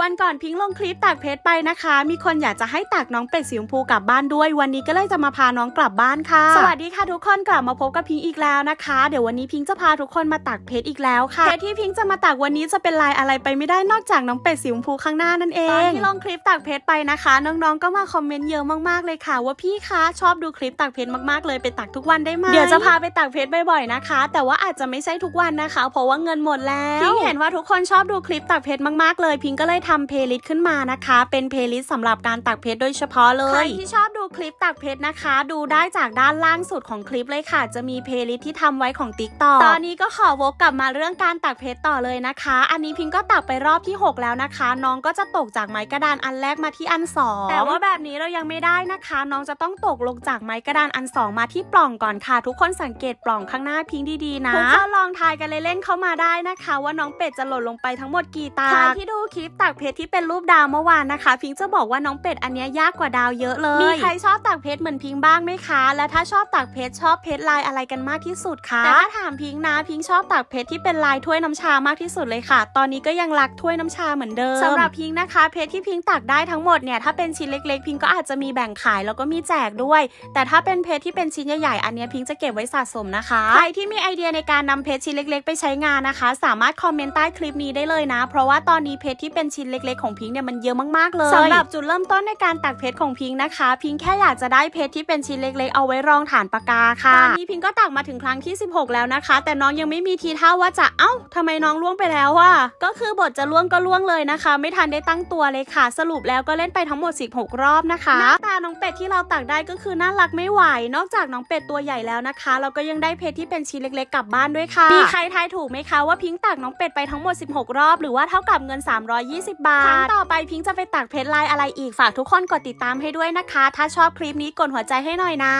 วันก่อนพิงค์ลงคลิปตากเพชรไปนะคะ มีคนอยากจะให้ตากน้องเป็ดสีชมพูกลับบ้านด้วย วันนี้ก็เลยจะมาพาน้องกลับบ้านค่ะ สวัสดีค่ะทุกคนกลับมาพบกับพิงค์อีกแล้วนะคะ เดี๋ยววันนี้พิงค์จะพาทุกคนมาตากเพชรอีกแล้วค่ะเพชรที่พิงค์จะมาตากวันนี้จะเป็นลายอะไรไปไม่ได้นอกจากน้องเป็ดสีชมพูข้างหน้านั่นเองตอนที่ลงคลิปตากเพชรไปนะคะ น้องๆก็มาคอมเมนต์เยอะมากๆเลยค่ะ ว่าพี่คะชอบดูคลิปตากเพชรมากๆเลยไปตากทุกวันได้ไหมเดี๋ยวจะพาไปตากเพชรบ่อยๆนะคะ แต่ว่าอาจจะไม่ใช่ทุกวันนะคะ เพราะว่าเงินหมดแล้วพิงค์เห็นว่าทุกคนชอบดูคลิปตากเพชรมากๆเลยพิงค์ก็เลยทำเพลย์ลิสต์ขึ้นมานะคะ เป็นเพลย์ลิสต์สำหรับการตักเพชรโดยเฉพาะเลย ใครที่ชอบ คลิปตากเพชรนะคะ ดูได้จากด้านล่างสุดของคลิปเลยค่ะ จะมีเพลย์ลิสต์ที่ทำไว้ของ t ิ k t o k ตอนนี้ก็ขอวกกลับมาเรื่องการตากเพชรต่อเลยนะคะ อันนี้พิงค์ก็ตากไปรอบที่ 6 แล้วนะคะ น้องก็จะตกจากไม้กระดานอันแรกมาที่อันสองแต่ว่าแบบนี้เรายังไม่ได้นะคะ น้องจะต้องตกลงจากไม้กระดานอันสองมาที่ปล่องก่อนค่ะ ทุกคนสังเกตปล่องข้างหน้าพิงค์ดีๆนะทุกคนลองทายกันเล่นๆเข้ามาได้นะคะ ว่าน้องเป็ดจะหล่นลงไปทั้งหมดกี่ตาใครที่ดูคลิปตากเพชรที่เป็นรูปดาวเมื่อวานนะคะ พิงค์จะบอกว่าน้องเป็ดอันเนี้ยยากกว่าดาวเยอะเลยมีใครชอบตากเพชรเหมือนพิงค์บ้างไหมคะ และถ้าชอบตากเพชรชอบเพชรลายอะไรกันมากที่สุดคะแต่ถ้าถามพิงค์นะพิงค์ชอบตากเพชรที่เป็นลายถ้วยน้ำชามากที่สุดเลยค่ะ ตอนนี้ก็ยังรักถ้วยน้ำชาเหมือนเดิมสำหรับพิงค์นะคะ เพชรที่พิงค์ตากได้ทั้งหมดเนี่ยถ้าเป็นชิ้นเล็ก ๆ พิงค์ก็อาจจะมีแบ่งขายแล้วก็มีแจกด้วย แต่ถ้าเป็นเพชรที่เป็นชิ้นใหญ่ๆอันเนี้ยพิงค์จะเก็บไว้สะสมนะคะใครที่มีไอเดียในการนำเพชรชิ้นเล็ก ๆ ไปใช้งานนะคะ สามารถคอมเมนต์ใต้คลิปนี้ได้เลยนะ เพราะว่าตอนนี้เพชรที่เป็นชิ้นเล็ก ๆ ของพิงค์เนี่ยมันเยอะมากๆเลยสำหรับจุดเริ่มต้นในการตักเพชรของพิงค์นะคะ พิงค์แค่อยากจะได้เพชรที่เป็นชิ้นเล็กๆ เอาไว้รองฐานปากกาค่ะ ตอนนี้พิงค์ก็ตักมาถึงครั้งที่ 16 แล้วนะคะ แต่น้องยังไม่มีทีท่าว่าจะ เอ้าทำไมน้องล่วงไปแล้วอะก็คือบทจะล่วงก็ล่วงเลยนะคะ ไม่ทันได้ตั้งตัวเลยค่ะ สรุปแล้วก็เล่นไปทั้งหมด 16 รอบนะคะหน้าตาน้องเป็ดที่เราตักได้ก็คือน่ารักไม่ไหว นอกจากน้องเป็ดตัวใหญ่แล้วนะคะ เราก็ยังได้เพชรที่เป็นชิ้นเล็กๆ กลับบ้านด้วยค่ะมีใครทายถูกไหมคะว่าพิงค์ตักน้องเป็ดไปทั้งหมด 16 รอบ หรือว่าเท่ากับเงิน 320 บาทครั้งต่อไปพิงค์จะไปตักเพชรลายอะไรอีกฝากทุกคนกดติดตามให้ด้วยนะคะถ้าชอบคลิปนี้กดหัวใจให้หน่อยนะ